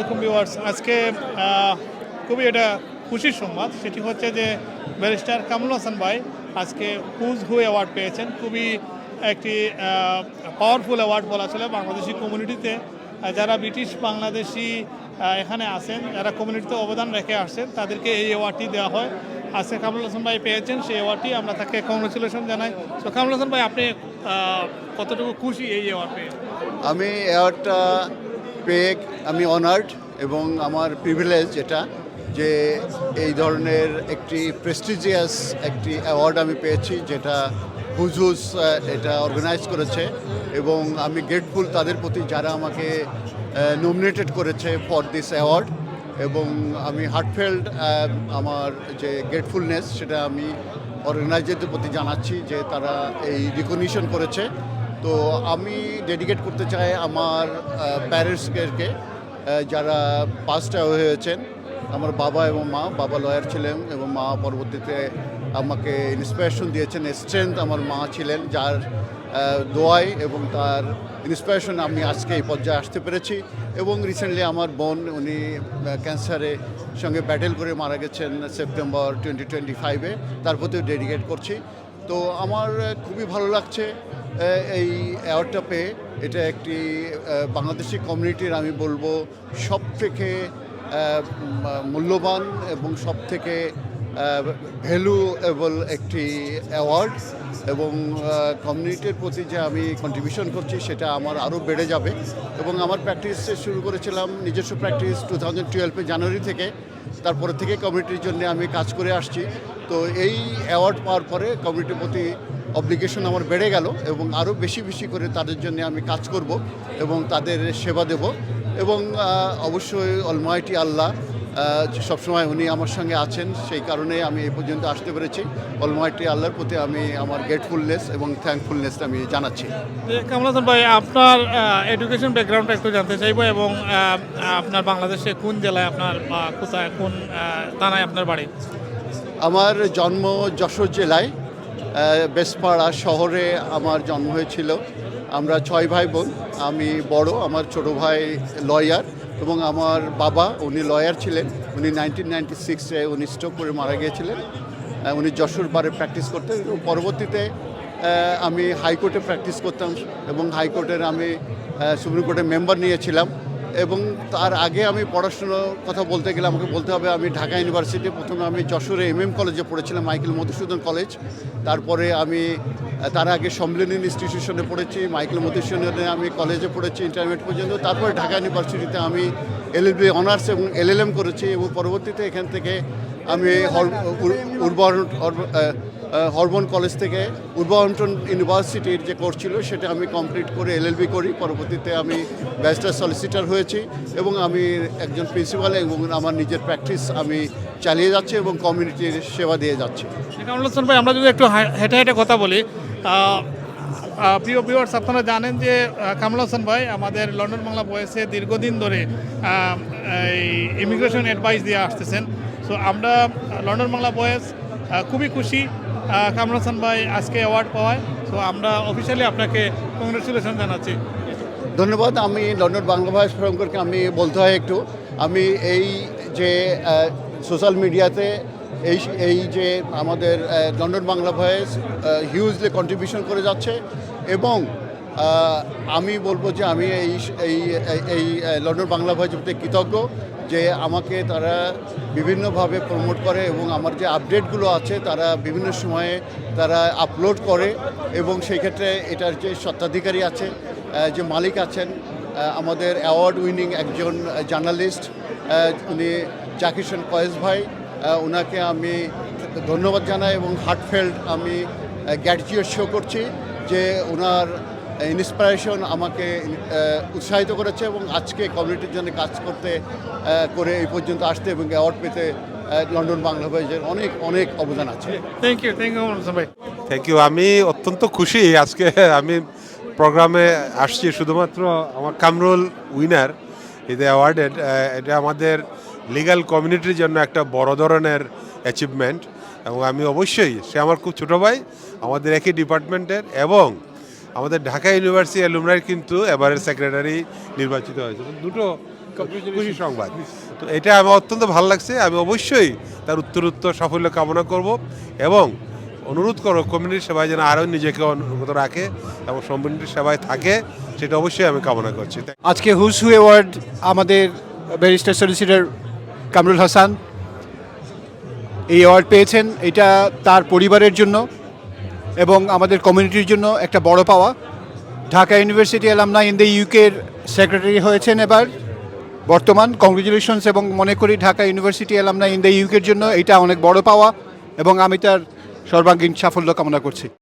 আলাইকুম ভিউয়ার্স। আজকে খুবই এটা খুশির সংবাদ। সেটি হচ্ছে যে ব্যারিস্টার কামরুল হাসান ভাই আজকে হুজ হু অ্যাওয়ার্ড পেয়েছেন। খুবই একটি পাওয়ারফুল অ্যাওয়ার্ড বলা চলে বাংলাদেশি কমিউনিটিতে যারা ব্রিটিশ বাংলাদেশি এখানে আছেন, যারা কমিউনিটিতে অবদান রেখে আসছেন, তাদেরকে এই অ্যাওয়ার্ডটি দেওয়া হয়। আজকে কামরুল হাসান ভাই পেয়েছেন সেই অ্যাওয়ার্ডটি আমরা তাকে কংগ্রেচুলেশন জানাই। তো কামরুল হাসান ভাই, আপনি কতটুকু খুশি এই অ্যাওয়ার্ড পেয়ে? আমি অ্যাওয়ার্ডটা পেয়ে আমি অনার্ড এবং আমার প্রিভিলেজ এটা যে এই ধরনের একটি প্রেস্টিজিয়াস একটি অ্যাওয়ার্ড আমি পেয়েছি যেটা হুজুস এটা অর্গানাইজ করেছে এবং আমি গ্রেটফুল তাদের প্রতি যারা আমাকে নমিনেটেড করেছে ফর দিস অ্যাওয়ার্ড এবং আমি হার্টফেল্ড আমার যে গ্রেটফুলনেস সেটা আমি অর্গানাইজারদের প্রতি জানাচ্ছি যে তারা এই রিকগনিশন করেছে। তো আমি ডেডিকেট করতে চাই আমার প্যারেন্টসকে যারা পাস্ট হয়েছেন, আমার বাবা এবং মা, বাবা লয়ার ছিলেন এবং মা পরবর্তীতে আমাকে ইন্সপিরেশন দিয়েছেন স্ট্রেংথ আমার মা ছিলেন, যার দোয়াই এবং তার ইন্সপিরেশন আমি আজকে এই পর্যায়ে আসতে পেরেছি এবং রিসেন্টলি আমার বোন, উনি ক্যান্সারে সঙ্গে ব্যাটেল করে মারা গেছেন সেপ্টেম্বর টোয়েন্টি টোয়েন্টি ফাইভে তার প্রতিও ডেডিকেট করছি। তো আমার খুবই ভালো লাগছে এই অ্যাওয়ার্ডটা পেয়ে। এটা একটি বাংলাদেশি কমিউনিটির, আমি বলব সব থেকে মূল্যবান এবং সব থেকে ভ্যালুয়েবল একটি অ্যাওয়ার্ড এবং কমিউনিটির প্রতি যে আমি কন্ট্রিবিউশন করছি সেটা আমার আরও বেড়ে যাবে এবং আমার প্র্যাকটিস শুরু করেছিলাম নিজস্ব প্র্যাকটিস টু থাউজেন্ড টুয়েলভে জানুয়ারি থেকে। তারপরে থেকে কমিউনিটির জন্য আমি কাজ করে আসছি। তো এই অ্যাওয়ার্ড পাওয়ার পরে কমিউনিটির প্রতি অব্লিগেশন আমার বেড়ে গেল এবং আরও বেশি বেশি করে তাদের জন্য আমি কাজ করব এবং তাদের সেবা দেব এবং অবশ্যই অলমাইটি আল্লাহ সবসময় উনি আমার সঙ্গে আছেন সেই কারণে আমি এই পর্যন্ত আসতে পেরেছি। অলমাইটি আল্লাহর প্রতি আমি আমার গ্রেটফুলনেস এবং থ্যাঙ্কফুলনেস আমি জানাচ্ছি। হাসান ভাই আপনার এডুকেশন ব্যাকগ্রাউন্ডটা একটু জানতে চাইব এবং আপনার বাংলাদেশে কোন জেলায় আপনার বা কোথায় কোন থানায় আপনার বাড়ি? আমার জন্ম যশোর জেলায় বেসপাড়া শহরে আমার জন্ম হয়েছিল। আমরা ছয় ভাই বোন আমি বড় আমার ছোট ভাই লয়ার এবং আমার বাবা, উনি লয়ার ছিলেন। উনি নাইনটিন নাইনটি সিক্সে উনি স্ট্রোক করে মারা গিয়েছিলেন। উনি যশোর বারে প্র্যাকটিস করতেন। এবং পরবর্তীতে আমি হাইকোর্টে প্র্যাকটিস করতাম এবং হাইকোর্টের আমি সুপ্রিম কোর্টের মেম্বার নিয়েছিলাম। এবং তার আগে আমি পড়াশুনোর কথা বলতে গেলে আমাকে বলতে হবে, আমি ঢাকা ইউনিভার্সিটি, প্রথমে আমি যশোরে এম এম কলেজে পড়েছিলাম, মাইকেল মধুসূদন কলেজ। তারপরে আমি, তার আগে সম্মিলনী ইনস্টিটিউশনে পড়েছি, মাইকেল মধুসূদনে আমি কলেজে পড়েছি ইন্টারমিডিয়েট পর্যন্ত। তারপরে ঢাকা ইউনিভার্সিটিতে আমি এলএলবি, অনার্স এবং এলএলএম করেছি এবং পরবর্তীতে এখান থেকে আমি উর্বর হরমোন কলেজ থেকে উর্বাহন্টন ইউনিভার্সিটির যে কোর্স ছিল, সেটা আমি কমপ্লিট করে এলএলবি করি। পরবর্তীতে আমি ব্যারিস্টার সলিসিটার হয়েছি এবং আমি একজন প্রিন্সিপাল এবং আমার নিজের প্র্যাকটিস আমি চালিয়ে যাচ্ছি এবং কমিউনিটির সেবা দিয়ে যাচ্ছি। ভাই, আমরা যদি একটু হেঁটে হেঁটে কথা বলি প্রিয় ভিউয়ার্স আপনারা জানেন যে কামরুল হাসান ভাই আমাদের লন্ডন বাংলা বয়েসে দীর্ঘদিন ধরে এই ইমিগ্রেশন অ্যাডভাইস দিয়ে আসতেছেন। সো আমরা লন্ডন বাংলা বয়েস খুবই খুশি। আহ, কামরুল হাসান ভাই আজকে অ্যাওয়ার্ড পাওয়ায়। তো আমরা অফিসিয়ালি আপনাকে কংগ্রেচুলেশন জানাচ্ছি। ধন্যবাদ আমি লন্ডন বাংলা ভাষা ফ্রমকরকে আমি বলতে হয় একটু। আমি এই যে সোশ্যাল মিডিয়াতে এই এই যে আমাদের London Bangla voice hugely contribution করে যাচ্ছে এবং আমি বলব যে আমি এই এই এই লন্ডন বাংলা ভয়েস প্রতি কৃতজ্ঞ। যে আমাকে তারা বিভিন্নভাবে প্রমোট করে এবং আমার যে আপডেটগুলো আছে তারা বিভিন্ন সময়ে তারা আপলোড করে এবং সেই ক্ষেত্রে এটার যে স্বত্বাধিকারী আছে যে মালিক আছেন আমাদের অ্যাওয়ার্ড উইনিং একজন জার্নালিস্ট উনি জাকিশন কয়েস ভাই ওনাকে আমি ধন্যবাদ জানাই এবং হার্টফেল্ড আমি গ্যাটজিও শো করছি যে ওনার ইন্সপিরেশন আমাকে উৎসাহিত করেছে এবং আজকে কমিউনিটির জন্য কাজ করতে করে এই পর্যন্ত আসতে এবং অ্যাওয়ার্ড পেতে লন্ডন বাংলা ভয়েসের অনেক অনেক অবদান আছে। থ্যাংক ইউ থ্যাংক ইউ ভাই। থ্যাংক ইউ আমি অত্যন্ত খুশি আজকে আমি প্রোগ্রামে আসছি শুধুমাত্র আমার কামরুল উইনার এই অ্যাওয়ার্ডেড এটা আমাদের লিগ্যাল কমিউনিটির জন্য একটা বড় ধরনের অ্যাচিভমেন্ট এবং আমি অবশ্যই সে আমার খুব ছোটো ভাই আমাদের একই ডিপার্টমেন্টের এবং আমাদের ঢাকা ইউনিভার্সিটি অ্যালুমনাই কিন্তু এবারের সেক্রেটারি নির্বাচিত হয়েছে। দুটো খুশি সংবাদ। তো এটা আমার অত্যন্ত ভালো লাগছে। আমি অবশ্যই তার উত্তরোত্তর সাফল্য কামনা করব এবং অনুরোধ করো কমিউনিটির সেবায় যেন আরও নিজেকে অনুগত রাখে এবং কমিউনিটির সেবায় থাকে সেটা অবশ্যই আমি কামনা করছি। আজকে হুস হু অ্যাওয়ার্ড আমাদের ব্যারিস্টার সলিসিটার কামরুল হাসান এই অ্যাওয়ার্ড পেয়েছেন। এটা তার পরিবারের জন্য। এবং আমাদের কমিউনিটির জন্য একটা বড় পাওয়া। Dhaka university alumna in the ইউকের সেক্রেটারি হয়েছেন এবার। বর্তমান কংগ্রেচুলেশনস এবং মনে করি Dhaka university alumna in the ইউকের জন্য এটা অনেক বড় পাওয়া এবং আমি তার সর্বাঙ্গীন সাফল্য কামনা করছি।